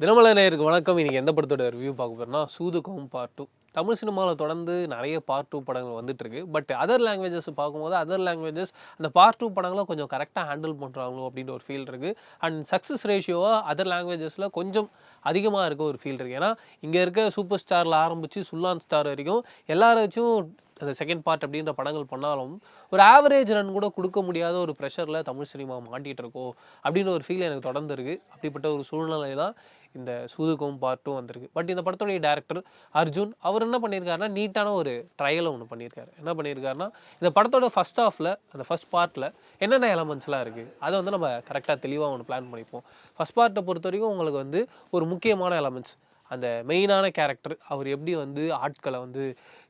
தினமலை நேயருக்கு வணக்கம். இன்றைக்கி எந்த படத்தோட ரிவ்யூ பார்க்க போறோம்னா சூதுகம் பார்ட் டூ தமிழ் சினிமாவில் தொடர்ந்து நிறைய பார்ட் டூ படங்கள் வந்துட்டுருக்கு பட் அதர் லாங்குவேஜஸ் பார்க்கும்போது அதர் லாங்குவேஜஸ் அந்த பார்ட் டூ படங்களை கொஞ்சம் கரெக்டாக ஹேண்டில் பண்ணுறாங்களோ அப்படின்ற ஒரு ஃபீல் இருக்குது அண்ட் சக்ஸஸ் ரேஷியோவாக அதர் லாங்குவேஜஸில் கொஞ்சம் அதிகமாக இருக்க ஒரு ஃபீல் இருக்குது ஏன்னா இங்கே இருக்க சூப்பர் ஸ்டாரில் ஆரம்பித்து சுல்லான் ஸ்டார் வரைக்கும் எல்லாரும் வச்சும் அந்த செகண்ட் பார்ட் அப்படின்ற படங்கள் பண்ணாலும் ஒரு ஆவரேஜ் ரன் கூட கொடுக்க முடியாத ஒரு ப்ரெஷரில் தமிழ் சினிமா மாட்டிகிட்டு இருக்கோ அப்படின்ற ஒரு ஃபீல் எனக்கு தொடர்ந்து இருக்குது அப்படிப்பட்ட ஒரு சூழ்நிலை தான் இந்த சூதுக்கும் பார்ட்டும் வந்திருக்கு. பட் இந்த படத்துடைய டேரக்டர் அர்ஜுன் அவர் என்ன பண்ணியிருக்காருன்னா நீட்டான ஒரு ட்ரையலை ஒன்று பண்ணியிருக்காரு என்ன பண்ணியிருக்காருன்னா இந்த படத்தோட ஃபர்ஸ்ட் ஆஃபில் அந்த ஃபஸ்ட் பார்ட்டில் என்னென்ன எலமெண்ட்ஸ்லாம் இருக்குது அதை வந்து நம்ம கரெக்டாக தெளிவாக ஒன்று பிளான் பண்ணிப்போம். ஃபர்ஸ்ட் பார்ட்டை பொறுத்த வரைக்கும் உங்களுக்கு வந்து ஒரு முக்கியமான எலமெண்ட்ஸ் அந்த மெயினான கேரக்டர் அவர் எப்படி வந்து ஆட்களை வந்து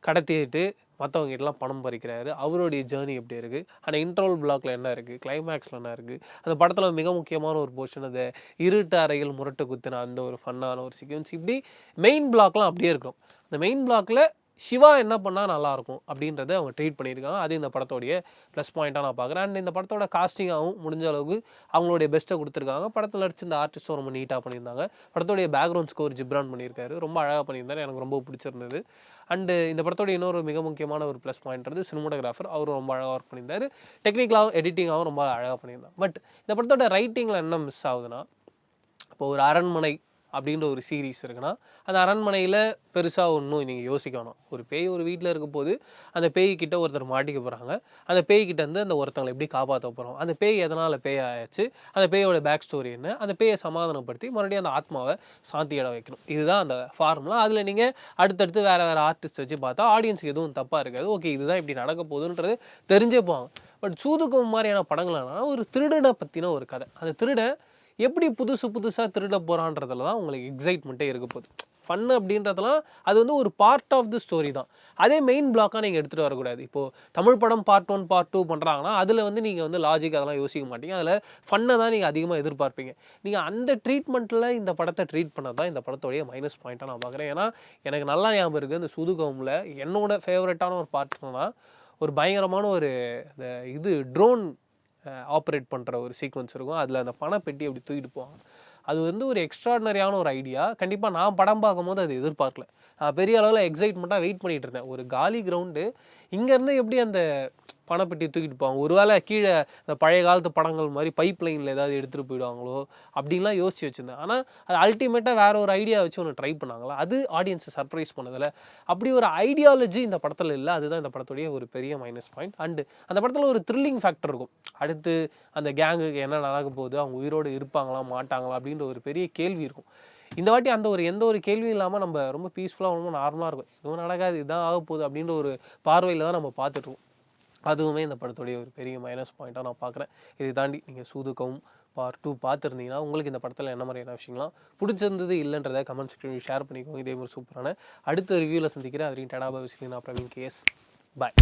கடத்திட்டு மற்றவங்க கிட்டலாம் பணம் பறிக்கிறாரு அவருடைய ஜேர்னி எப்படி இருக்குது ஆனால் இன்ட்ரோல் பிளாக்ல என்ன இருக்குது கிளைமேக்ஸில் என்ன இருக்குது அந்த படத்தில் மிக முக்கியமான ஒரு போர்ஷன் அந்த இருட்டு அறையில் முரட்டு குத்துன அந்த ஒரு ஃபன்னான ஒரு சீக்வன்ஸ் இப்படி மெயின் பிளாக்லாம் அப்படியே இருக்கும். அந்த மெயின் பிளாக்ல சிவா என்ன பண்ணால் நல்லாயிருக்கும் அப்படின்றத அவங்க ட்ரீட் பண்ணியிருக்காங்க. அது இந்த படத்தோடைய ப்ளஸ் பாயிண்ட்டாக நான் பார்க்குறேன். அண்ட் இந்த படத்தோட காஸ்டிங்காகவும் முடிஞ்ச அளவுக்கு அவங்களுடைய பெஸ்ட்டை கொடுத்துருக்காங்க. படத்தில் நடிச்சு இந்த ஆர்டிஸ்ட்டும் ரொம்ப நீட்டாக பண்ணியிருந்தாங்க. படத்தோடைய பேக்ரவுண்ட் ஸ்கோர் ஜிப்ரான் பண்ணியிருக்காரு. ரொம்ப அழகாக பண்ணியிருந்தாரு. எனக்கு ரொம்ப பிடிச்சிருந்தது. அண்டு இந்த படத்தோட இன்னொரு மிக முக்கியமான ஒரு ப்ளஸ் பாயிண்ட்றது சினிமோட்டோகிராஃபர் அவரும் ரொம்ப அழகாக ஒர்க் பண்ணியிருந்தாரு. டெக்னிக்கலாகவும் எடிட்டிங்காகவும் ரொம்ப அழகாக பண்ணியிருந்தாங்க. பட் இந்த படத்தோட ரைட்டிங்கில் என்ன மிஸ் ஆகுதுன்னா இப்போ ஒரு அரண்மனை அப்படின்ற ஒரு சீரீஸ் இருக்குன்னா அந்த அரண்மனையில் பெருசாக ஒன்றும் நீங்கள் யோசிக்க வேணாம். ஒரு பேய் ஒரு வீட்டில் இருக்க போது அந்த பேய்கிட்ட ஒருத்தர் மாட்டிக்க போகிறாங்க அந்த பேய்கிட்ட இருந்து அந்த ஒருத்தங்களை எப்படி காப்பாற்ற போகிறோம் அந்த பேய் எதனால் பேய் ஆயாச்சு? அந்த பேயோட பேக் ஸ்டோரி என்ன? அந்த பேயை சமாதானப்படுத்தி மறுபடியும் அந்த ஆத்மாவை சாந்தி இடம் வைக்கணும். இதுதான் அந்த ஃபார்முலா அதில் நீங்கள் அடுத்தடுத்து வேறு வேறு ஆர்டிஸ்ட் வச்சு பார்த்தா ஆடியன்ஸுக்கு எதுவும் தப்பாக இருக்காது. ஓகே இதுதான் இப்படி நடக்க போகுதுன்றது தெரிஞ்சே போவாங்க. பட் சூதுக்கும் மாதிரியான படங்கள்னா ஒரு திருடனை பற்றின ஒரு கதை. அந்த திருடன் எப்படி புதுசு புதுசாக திருட போகிறான்றதுல தான் உங்களுக்கு எக்ஸைட்மெண்ட்டே இருக்க போகுது. ஃபன் அப்படின்றதெல்லாம் அது வந்து ஒரு பார்ட் ஆஃப் தி ஸ்டோரி தான். அதே மெயின் பிளாக்காக நீங்கள் எடுத்துகிட்டு வரக்கூடாது. இப்போது தமிழ் படம் பார்ட் ஒன் பார்ட் டூ பண்ணுறாங்கன்னா அதில் வந்து நீங்கள் வந்து லாஜிக் அதெல்லாம் யோசிக்க மாட்டீங்க. அதில் ஃபன்னை தான் நீங்கள் அதிகமாக எதிர்பார்ப்பீங்க. நீங்கள் அந்த ட்ரீட்மெண்ட்டில் இந்த படத்தை ட்ரீட் பண்ணது தான் இந்த படத்தோடைய மைனஸ் பாயிண்ட்டாக நான் பார்க்குறேன் ஏன்னா எனக்கு நல்லா ஞாபகம் இருக்குது இந்த சுதுகோமில் என்னோட ஃபேவரட்டான ஒரு பார்ட்னா ஒரு பயங்கரமான ஒரு இந்த இது ட்ரோன் ஆப்ரேட் பண்ணுற ஒரு சீக்வன்ஸ் இருக்கும். அதில் அந்த பணப்பெட்டி அப்படி தூக்கிட்டு போவாங்க. அது வந்து ஒரு எக்ஸ்ட்ராடனரியான ஒரு ஐடியா கண்டிப்பாக நான் படம் பார்க்கும்போது அது எதிர்பார்க்கல. நான் பெரிய அளவில் எக்ஸைட்மெண்ட்டாக வெயிட் பண்ணிகிட்டு இருந்தேன். ஒரு காலி கிரவுண்டு இங்கேருந்து எப்படி அந்த பணப்பெட்டி தூக்கிட்டு போவாங்க? ஒருவேளை கீழே இந்த பழைய காலத்து படங்கள் மாதிரி பைப் லைனில் ஏதாவது எடுத்துகிட்டு போயிடுவாங்களோ? அப்படின்லாம் யோசிச்சு வச்சுருந்தேன். ஆனால் அது அல்டிமேட்டாக வேறு ஒரு ஐடியா வச்சு ஒன்று ட்ரை பண்ணாங்களா? அது ஆடியன்ஸை சர்ப்ரைஸ் பண்ணதில். அப்படி ஒரு ஐடியாலஜி இந்த படத்தில் இல்லை. அதுதான் இந்த படத்துடைய ஒரு பெரிய மைனஸ் பாயிண்ட் அண்டு அந்த படத்தில் ஒரு த்ரில்லிங் ஃபேக்டர் இருக்கும். அடுத்து அந்த கேங்குக்கு என்ன நடக்க போகுது? அவங்க உயிரோடு இருப்பாங்களா? மாட்டாங்களா? அப்படின்ற ஒரு பெரிய கேள்வி இருக்கும். இந்த வாட்டி அந்த ஒரு எந்த ஒரு கேள்வியும் இல்லாமல் நம்ம ரொம்ப பீஸ்ஃபுல்லாக ரொம்ப நார்மலாக இருக்கும். எதுவும் நடக்காது இதுதான் ஆக போகுது அப்படின்ற ஒரு பார்வையில் தான் நம்ம பார்த்துட்ருக்கோம். அதுவுமே இந்த படத்துடைய ஒரு பெரிய மைனஸ் பாயிண்ட்டாக நான் பார்க்குறேன். இதை தாண்டி நீங்கள் சூதுக்கவும் பார்ட் டூ பார்த்துருந்தீங்கன்னா உங்களுக்கு இந்த படத்தில் என்ன மாதிரியான விஷயங்களாம் பிடிச்சிருந்தது இல்லைன்றத கமெண்ட் செக்ஷனில் ஷேர் பண்ணிக்கோங்க. இதே மாதிரி சூப்பரான அடுத்த ரிவ்யூவில் சந்திக்கிறேன். அதுலேயும் டடாபா விசிலி நான் பிரவீன் கேஸ் பாய்